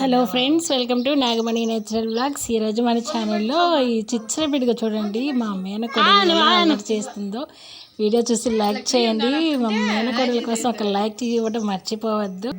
Hello friends welcome to Nagamani natural blogs ఈరోజు మన ఛానల్లో ఈ చిచ్చరపిడిగా చూడండి. మా మేనకోడలు ఎలా చేస్తుందో వీడియో చూసి లైక్ చేయండి. మా మేనకోడల కోసం ఒక లైక్ ఇవ్వడం మర్చిపోవద్దు.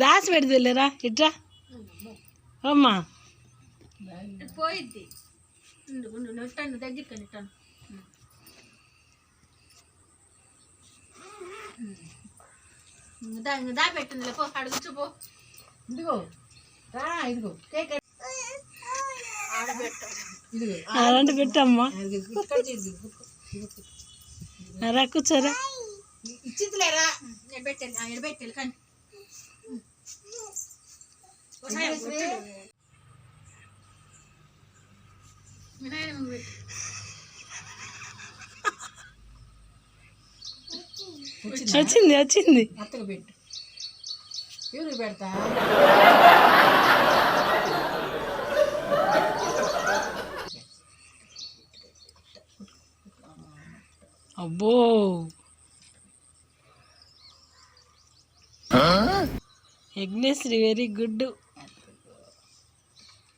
దాసి పెడతలేరా? ఇట్రా. అమ్మా. పోయిద్ది. ఉండు నెట్టాను దగ్గరికి నెట్టాను. దా దా పెట్టింది పో అడుగుచ్చు పో. ఇదిగో రా ఇదిగో కేక్ అలాంటి పెట్టమ్మా. ఇదిగో ఇక్కడ ఇదిగో రా కూర్చోరా. ఇచ్చిందిలేరా ఎడబెట్టాలి ఎడబెట్టాలి కానీ. వచ్చింది వచ్చింది. అత్తకు పెట్టు. ఎవరికి పెడతా? అబ్బో. యజ్ఞశ్రీ వెరీ గుడ్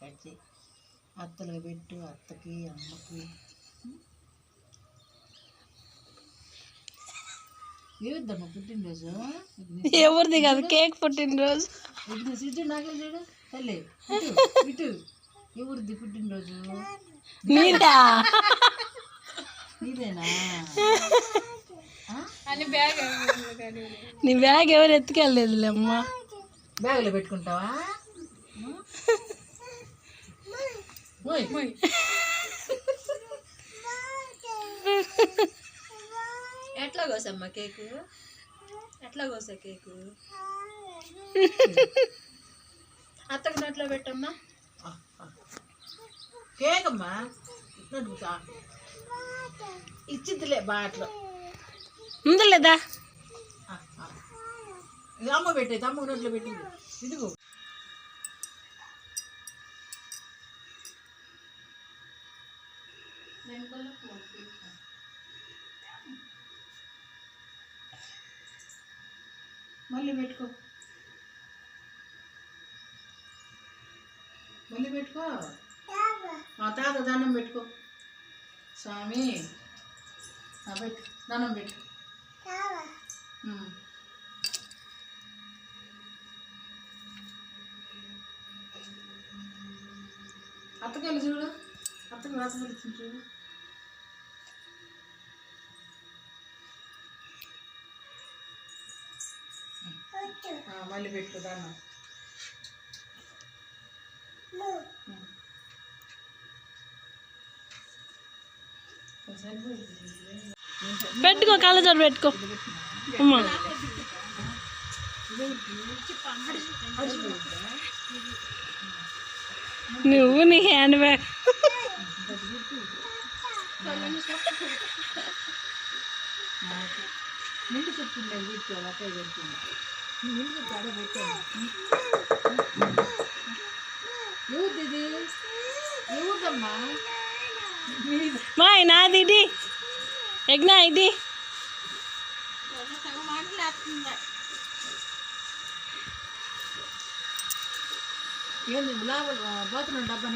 పెట్టి అత్తలకు పెట్టు అత్తకి అమ్మకి. ఏవద్దమ్మా పుట్టినరోజు? ఎవరిది కాదు కేక్ పుట్టినరోజు. ఇప్పుడు సిద్ధు నాకే చూడు. తల్లి ఇటు ఎవరిది పుట్టినరోజు? నీదా? నీదేనా? అని బ్యాగ్ నీ బ్యాగ్ ఎవరు ఎత్తుకెళ్ళలేదులే అమ్మా. బ్యాగులో పెట్టుకుంటావా? ఎట్లా కోసమ్మా కేకు? ఎట్లా కోసా కేకు? అత్తకు నోట్లో పెట్టమ్మా. కేక్ అమ్మా నడుపుతా ఇచ్చిందిలే బాట్లో. ఉందలేదా? ఇది అమ్మ పెట్టే తమ్మ నోట్లో పెట్టింది. ఇదిగో. మళ్ళీ పెట్టుకో. మళ్ళీ పెట్టుకో. మా తాత దండం పెట్టుకో. స్వామి పెట్టు దండం పెట్టు. అత్తకెళ్ళి చూడు. అత్తకి రాత్రి చూడు. మళ్ళీ పెట్టుకో దండం ఉమ్. సరిపోయింది. పెట్టుకో కళ్ళజోడు పెట్టుకో అమ్మా నువ్వు నీ హ్యాండ్ బ్యాగ్ నిండు చెప్తుండే వీటిలో అక్కడ పెడుతుంది నిండు గడ పెట్టాను ఎవరిది ఇది ఎవరిదమ్మా మీది మా నాది ఇది యజ్ఞ ఇది ఏంది లోపల బాత్రూమ్ డబ్బా